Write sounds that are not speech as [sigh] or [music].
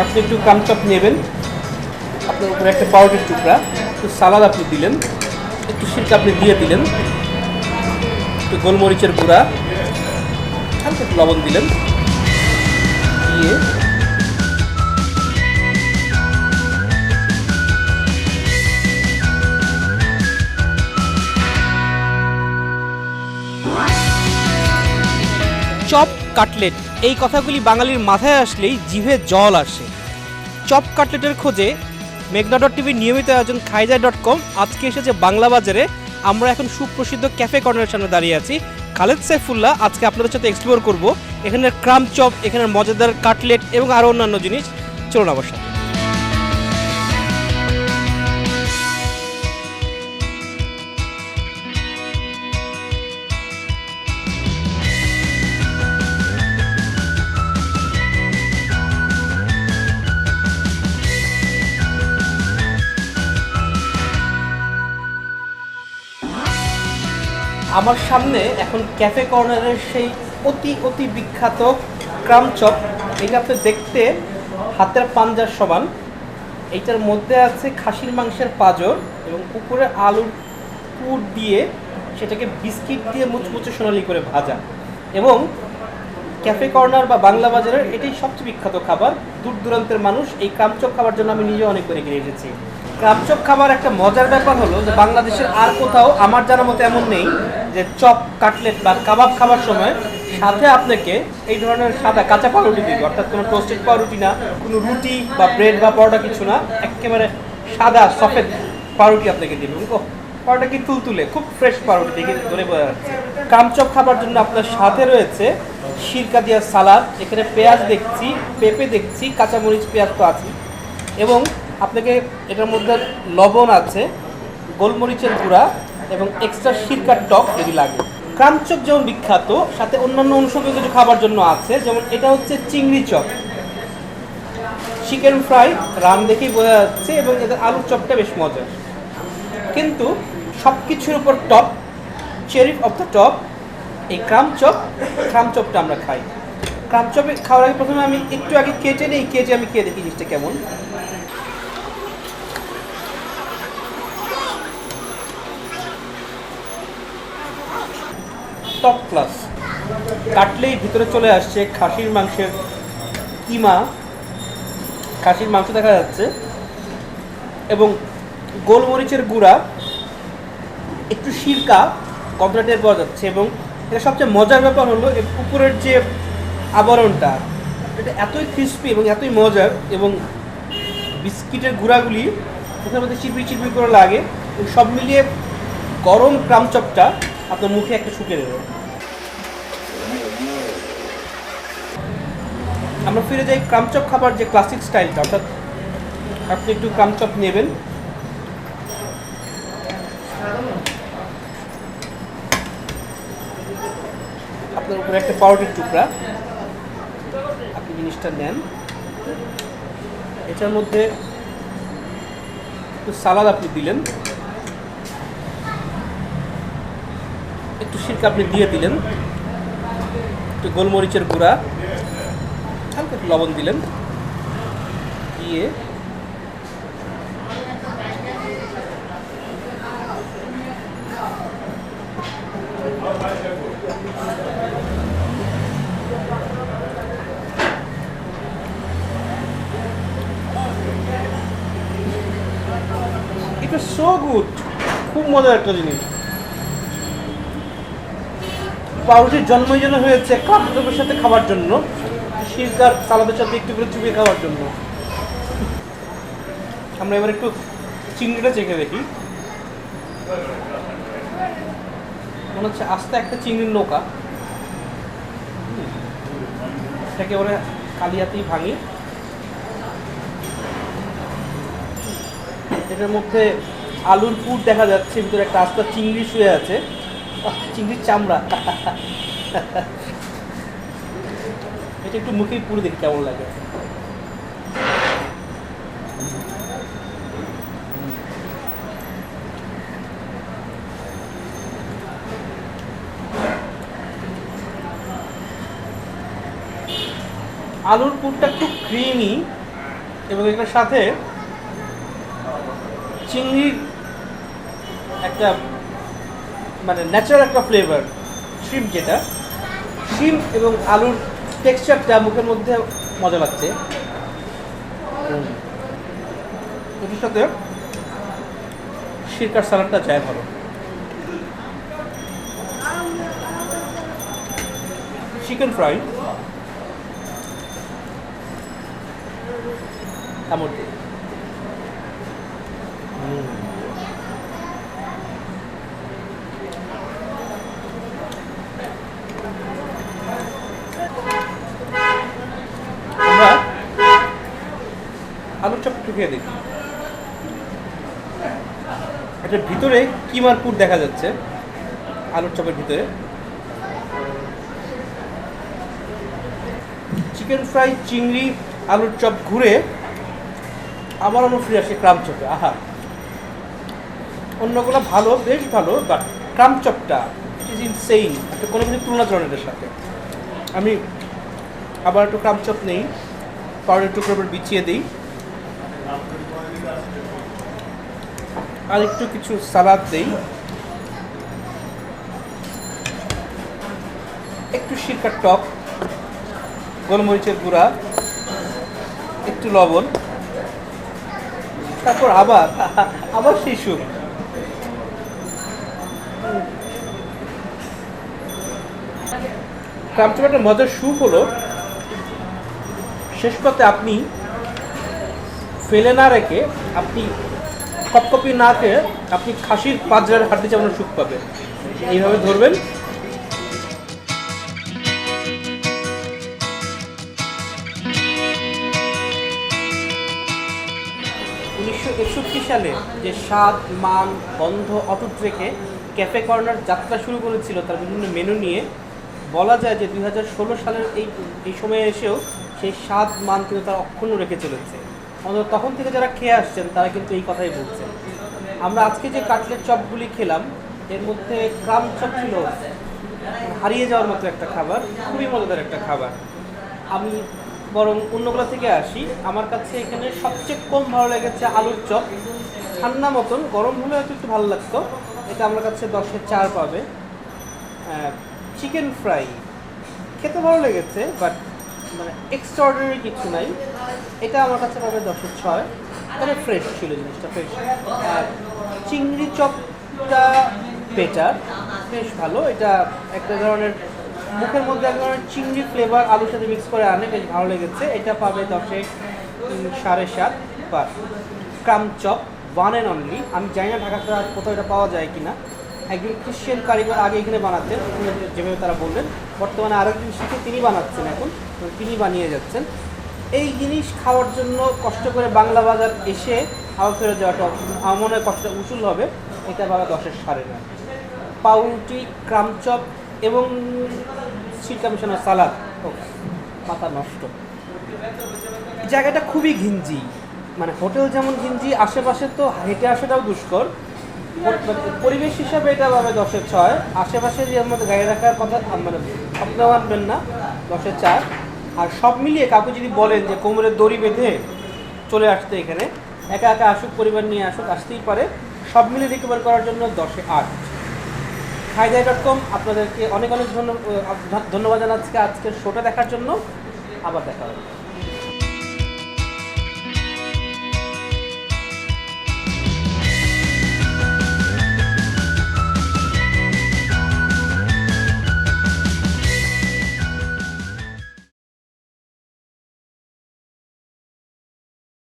আপনি একটু কামচপ নেবেন। আপনার উপরে একটা পাউডার টুকরা, একটু সালাদ আপনি দিলেন, একটু সিরকা আপনি দিয়ে দিলেন, একটু গোলমরিচের গুঁড়া, হালকা একটু লবণ দিলেন, দিয়ে কাটলেট। এই কথাগুলি বাঙালির মাথায় আসলেই জিভে জল আসে। চপ কাটলেটের খোঁজে মেঘনা ডট টিভির নিয়মিত আয়োজন খাইজা ডট কম। আজকে এসেছে বাংলা বাজারে। আমরা এখন সুপ্রসিদ্ধ ক্যাফে কর্নারের সামনে দাঁড়িয়ে আছি। খালেদ সাইফুল্লাহ, আজকে আপনাদের সাথে এক্সপ্লোর করব। এখানের ক্রাম চপ, এখানের মজাদার কাটলেট এবং আরও অন্যান্য জিনিস। চলুন আমার সাথে। আমার সামনে এখন ক্যাফে কর্নারের সেই অতি অতি বিখ্যাত ক্রাম চপ। এটা দেখতে হাতের পাঞ্জার সমান। এইটার মধ্যে আছে খাসির মাংসের পাঁজর এবং উপরে আলুর পুর দিয়ে সেটাকে বিস্কিট দিয়ে মুচমুচে সোনালি করে ভাজা। এবং ক্যাফে কর্নার বা বাংলা বাজারের এটাই সবচেয়ে বিখ্যাত খাবার। দূর দূরান্তের মানুষ এই কামচপ খাবার জন্য আমি নিজে অনেক করে কিনে এসেছি। কামচপ খাবার একটা মজার ব্যাপার হলো যে বাংলাদেশের আর কোথাও আমার জানার মতো এমন নেই যে চপ কাটলেট বা কাবাব খাবার সময় সাথে আপনাকে এই ধরনের সাদা কাঁচা পাউরুটি দিবে। অর্থাৎ কোনো টোস্টেড পাউরুটি না কোনো রুটি বা ব্রেড বা পরোটা কিছু না একেবারে সাদা সফেদ পাউরুটি আপনাকে দিবে। ওহ, পাউরুটা কি তুলতুলে? খুব ফ্রেশ পাউরুটি দেখে ধরে বোঝা যাচ্ছে। কামচপ খাবার জন্য আপনার সাথে রয়েছে সিরকা দিয়া সালাদ এখানে পেঁয়াজ দেখছি পেঁপে দেখছি কাঁচামরিচ পেঁয়াজ তো আছে এবং আপনাকে এটার মধ্যে লবণ আছে, গোলমরিচের গুঁড়া এবং এক্সট্রা সিরকার টক যদি লাগে। কামচপ যেমন বিখ্যাত, সাথে অন্যান্য অনুষঙ্গীয় কিছু খাবার জন্য আছে, যেমন এটা হচ্ছে চিংড়ি চপ। চিকেন ফ্রাই রান দেখেই বোঝা যাচ্ছে এবং এদের আলুর চপটা বেশ মজার। কিন্তু সব কিছুর উপর top cherry of the top এই ক্রাম চপ ক্রাম চপটা আমরা খাই। ক্রামচপে খাওয়ার আগে প্রথমে আমি একটু আগে কেটে নিই, কেটে আমি খেয়ে দেখি জিনিসটা কেমন। Top class. কাটলেই ভিতরে চলে আসছে খাসির মাংসের কিমা। খাসির মাংস দেখা যাচ্ছে। এবং গোলমরিচের গুঁড়া, একটু সিরকা কতটা পাওয়া যাচ্ছে এবং এটা সবচেয়ে মজার ব্যাপার হলো উপরের যে আবরণটা, এটা এতই ক্রিস্পি এবং এতই মজার এবং বিস্কিটের গুঁড়াগুলি মধ্যে চিপড়ি চিপড়ি করে লাগে সব মিলিয়ে গরম ক্রাম চপটা আপনার মুখে একটা শুকে দেবে। আমরা ফিরে যাই ক্রামচপ খাবার যে ক্লাসিক স্টাইলটা অর্থাৎ আপনি একটু ক্রামচপ নেবেন। আপনার উপরে একটা পাউডার টুকরা। আপনি জিনিসটা নেন। এটার মধ্যে একটু সালাদ আপনি দিলেন। একটু সিরকা আপনি দিয়ে দিলেন। একটু গোলমরিচের গুঁড়া, হালকা একটু লবণ দিলেন। দিয়ে সো গুড খুব মজার একটা জিনিস। পাউরুটির জন্মই যেন হয়েছে কাপড়ের সাথে খাবার জন্য সিরকার সালাদের সাথে একটু করে চুপিয়ে খাওয়ার জন্য। আমরা এবার একটু চিংড়িটা চেখে দেখি। মনে হচ্ছে আস্তে একটা চিংড়ির নৌকা। সেটাকে ওরা কালিয়াতেই ভাঙি। এটার মধ্যে আলুর পুর দেখা যাচ্ছে, ভিতরে একটা আস্তা চিংড়ি শুয়ে আছে। চিংড়ির চামড়া। এটা একটু মুখেই পুরো দেখি কেমন লাগে। আলুর পুরটা খুব ক্রিমি এবং এটার সাথে চিংড়ির একটা মানে ন্যাচারাল একটা ফ্লেভার শ্রিম যেটা শিম এবং আলুর টেক্সচারটা মুখের মধ্যে মজা লাগছে। এটির সাথে সিরকার সালাডটা যায় ভালো চিকেন ফ্রাই কামড় দিয়ে হুম। আমরা আলুর চপ একটু খেয়ে দেখি এটার ভিতরে কিমার পুর দেখা যাচ্ছে। আলুর চপের ভিতরে। চিকেন ফ্রাই, চিংড়ি, আলুর চপ ঘুরে আবার আমরা ফিরে আসি ক্রাম চপে। আহা। অন্যগুলো ভালো, বেশ ভালো বাট ক্রাম চপটা ইট ইজ ইনসেইন কোনো কিছু তুলনা এটার সাথে। আমি আবার একটু ক্রাম চপ নেই পাউডার টুকরো বিছিয়ে দিই। আর একটু কিছু সালাদ দেই। একটু সিরকার টক, গোলমরিচের গুঁড়া, একটু লবণ, তারপর আবার [laughs] আবার সেই সুপ কামচুপাটার মজার সুপ হলো, শেষ পথে আপনি ফেলে না রেখে আপনি কপকপি না খেয়ে আপনি খাসির পাঁচজারের হাড্ডি যেমন সুখ পাবেন। এইভাবে ধরবেন। উনিশশো একষট্টি সালে যে স্বাদ, মান, গন্ধ অটুট রেখে ক্যাফে কর্নার যাত্রা শুরু করেছিল তার বিভিন্ন মেনু নিয়ে, বলা যায় যে দুই হাজার ষোলো সালের এই এই সময়ে এসেও সেই স্বাদ, মান কিন্তু তারা অক্ষুণ্ণ রেখে চলেছে। অন্তত তখন থেকে যারা খেয়ে আসছেন, তারা কিন্তু এই কথাই বলছেন। আমরা আজকে যে কাটলেট চপগুলি খেলাম, এর মধ্যে ক্রাম চপ ছিল, হারিয়ে যাওয়ার মতো একটা খাবার, খুবই মজাদার একটা খাবার। আমি বরং অন্যগুলো থেকে আসি। আমার কাছে এখানে সবচেয়ে কম ভালো লেগেছে আলুর চপ। ঠান্ডা মতন, গরম হলে হয়তো একটু ভালো লাগতো। এটা আমার কাছে দশে চার পাবে। চিকেন ফ্রাই খেতে ভালো লেগেছে বাট মানে এক্সট্রাঅর্ডিনারি কিছু নাই। এটা আমার কাছে পাবে দশে ছয়। তবে ফ্রেশ ছিল জিনিসটা ফ্রেশ আর চিংড়ি চপটা বেটার বেশ ভালো। এটা একটা ধরনের, মুখের মধ্যে এক ধরনের চিংড়ি ফ্লেভার আলুর সাথে মিক্স করে আনে, বেশ ভালো লেগেছে। এটা পাবে দশে সাড়ে সাত বা crumb chop one and only আমি জানি না ঢাকা কোথাও এটা পাওয়া যায় কিনা। একজন খ্রিশ্চান কারিগর আগে এখানে বানাতেন যেভাবে তারা বললেন, বর্তমানে আরেকজন শিখে তিনি বানাচ্ছেন এখন তিনি বানিয়ে যাচ্ছেন। এই জিনিস খাওয়ার জন্য কষ্ট করে বাংলা বাজার এসে আবার ফেরত যাওয়াটা আমার মনে হয় কষ্ট, উসুল হবে, এটা বাবা দশের সাড়ে নয়। পাউরুটি, ক্রামচপ এবং সিরকা মেশানো সালাদ মাথা নষ্ট। জায়গাটা খুবই ঘিঞ্জি। মানে হোটেল যেমন ঘিঞ্জি, আশেপাশে তো হেঁটে আসাটাও দুষ্কর। পরিবেশ হিসাবে এটা পাবে দশের ছয়। আশেপাশে যে আমাদের গাড়ি রাখার কথা মানে স্বপ্নেও আনবেন না, দশের চার। আর সব মিলিয়ে কাকু যদি বলেন যে কোমরের দড়ি বেঁধে চলে আসতে এখানে, একা একা আসুক, পরিবার নিয়ে আসুক, আসতেই পারে। সব মিলিয়ে রিকভার করার জন্য দশে আট। খাইদাই ডট কম আপনাদেরকে অনেক অনেক ধন্যবাদ জানাচ্ছি আজকের শোটা দেখার জন্য। আবার দেখা হবে।